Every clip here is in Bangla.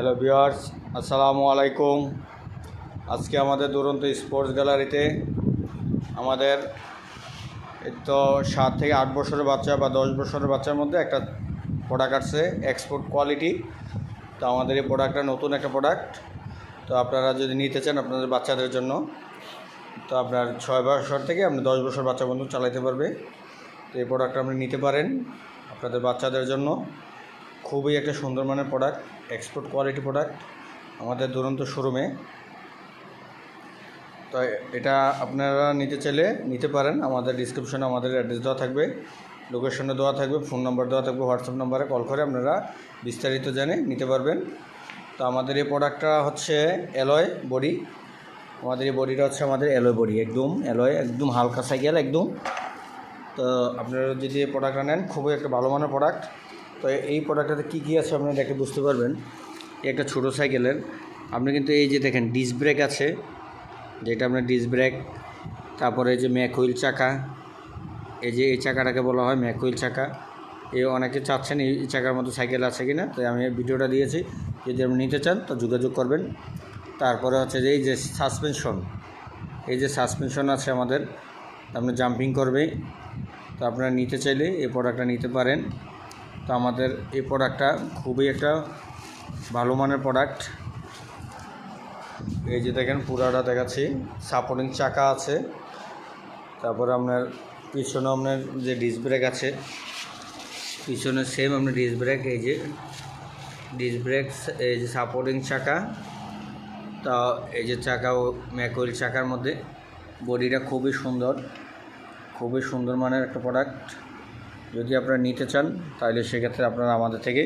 হ্যালো ভিওয়ার্স আসসালামু আলাইকুম আজকে আমাদের দুরন্ত স্পোর্টস গ্যালারিতে আমাদের তো সাত থেকে আট বছরের বাচ্চা বা দশ বছরের বাচ্চার মধ্যে একটা প্রোডাক্ট আসছে এক্সপোর্ট কোয়ালিটি তো আমাদের এই প্রোডাক্টটা নতুন একটা প্রোডাক্ট তো আপনারা যদি নিতে চান আপনাদের বাচ্চাদের জন্য, তো আপনার ছয় বছর থেকে আপনি দশ বছর বাচ্চা বন্ধু চালাতে পারবে। তো এই প্রোডাক্টটা আপনি নিতে পারেন আপনাদের বাচ্চাদের জন্য। খুবই একটা সুন্দর মানের প্রোডাক্ট এক্সপোর্ট কোয়ালিটি প্রোডাক্ট আমাদের দুরন্ত শোরুমে তো এটা আপনারা নিতে চাইলে নিতে পারেন, আমাদের ডিসক্রিপশনে আমাদের অ্যাড্রেস দেওয়া থাকবে লোকেশনে দেওয়া থাকবে ফোন নাম্বার দেওয়া থাকবে হোয়াটসঅ্যাপ নাম্বারে কল করে আপনারা বিস্তারিত জেনে নিতে পারবেন। তো আমাদের এই প্রোডাক্টটা হচ্ছে অ্যালয় বডি আমাদের এই বডিটা হচ্ছে আমাদের অ্যালয় বডি একদম অ্যালয় একদম হালকা সাইকেল একদম। তো আপনারা যদি এই প্রোডাক্টটা নেন, খুবই একটা ভালো মানের প্রোডাক্ট তো এই প্রোডাক্টটাতে কী কী আছে আপনারা দেখে বুঝতে পারবেন। একটা ছোটো সাইকেলের আপনি কিন্তু এই যে দেখেন ডিস ব্রেক আছে, যেটা আপনার ডিস ব্রেক তারপরে এই যে ম্যাক হুইল চাকা, এই যে এই চাকাটাকে বলা হয় ম্যাক হুইল চাকা। এই অনেকে চাচ্ছেন এই চাকার মতো সাইকেল আছে কি না তাই আমি ভিডিওটা দিয়েছি। যদি আপনি নিতে চান, তো যোগাযোগ করবেন। তারপরে হচ্ছে যে এই যে সাসপেনশন এই যে সাসপেনশন আছে আমাদের, আপনি জাম্পিং করবে তো আপনারা নিতে চাইলে এই প্রোডাক্টটা নিতে পারেন। তো আমাদের এই প্রোডাক্টটা খুবই একটা ভালো মানের প্রোডাক্ট এই যে দেখেন, পুরাটা দেখাচ্ছি। সাপোর্টিং চাকা আছে। তারপরে আপনার পিছনে আপনার যে ডিস্ক ব্রেক আছে, পিছনে সেম আপনার ডিস্ক ব্রেক এই যে ডিস্ক ব্রেক এই যে সাপোর্টিং চাকা। তা এই যে চাকা ও ম্যাকুইল চাকার মধ্যে বডিটা খুবই সুন্দর। খুবই সুন্দর মানের একটা প্রোডাক্ট যদি আপনারা নিতে চান, তাহলে সেক্ষেত্রে আপনারা আমাদের থেকে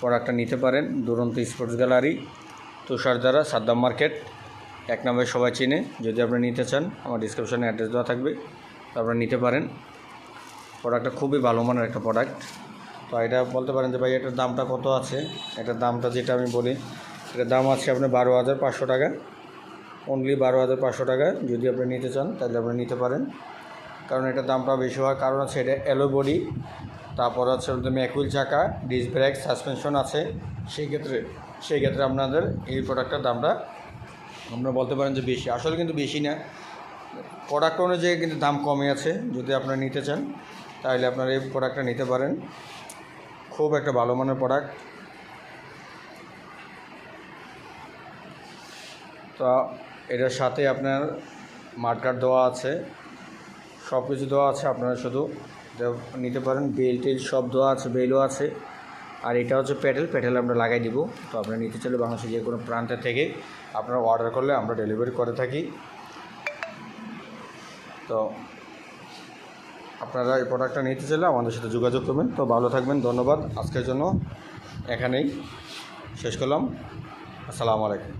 প্রোডাক্টটা নিতে পারেন। দুরন্ত স্পোর্টস গ্যালারি তুষারদারা সাদ্দাম মার্কেট, এক নম্বরে সবাই চিনে। যদি আপনি নিতে চান, আমার ডিসক্রিপশনে অ্যাড্রেস দেওয়া থাকবে, তো আপনারা নিতে পারেন। প্রোডাক্টটা খুবই ভালো মানের একটা প্রোডাক্ট তো এটা বলতে পারেন যে, ভাই, এটার দামটা কত আছে? এটার দামটা যেটা আমি বলি, এটার দাম আছে আপনার বারো হাজার পাঁচশো টাকা। অনলি বারো হাজার পাঁচশো টাকা। যদি আপনি নিতে চান, তাহলে আপনি নিতে পারেন। কারণ এটার দামটা বেশি হওয়ার কারণ আছে এটা এলো বডি তারপর হচ্ছে ম্যাকুইল চাকা ডিস ব্রেক সাসপেনশন আছে। সেই ক্ষেত্রে সেই ক্ষেত্রে আপনাদের এই প্রোডাক্টটার দামটা আপনারা বলতে পারেন যে বেশি। আসলে কিন্তু বেশি না। প্রোডাক্ট অনুযায়ী কিন্তু দাম কমে আছে, যদি আপনারা নিতে চান, তাহলে আপনারা এই প্রোডাক্টটা নিতে পারেন। খুব একটা ভালো মানের প্রোডাক্ট তো এটার সাথে আপনার মার্কার দেওয়া আছে। সব কিছু দেওয়া আছে, আপনারা শুধু নিতে পারেন। বেল টেল সব দেওয়া আছে, বেলও আছে। আর এটা হচ্ছে প্যাডেল প্যাডেল আমরা লাগাই দিব। তো আপনারা নিতে চাইলে বাংলাদেশের যে কোনো প্রান্তে থেকে আপনারা অর্ডার করলে আমরা ডেলিভারি করে থাকি। তো আপনারা এই প্রোডাক্টটা নিতে চাইলে আমাদের সাথে যোগাযোগ করবেন। তো ভালো থাকবেন, ধন্যবাদ। আজকের জন্য এখানেই শেষ করলাম। আসসালামু আলাইকুম।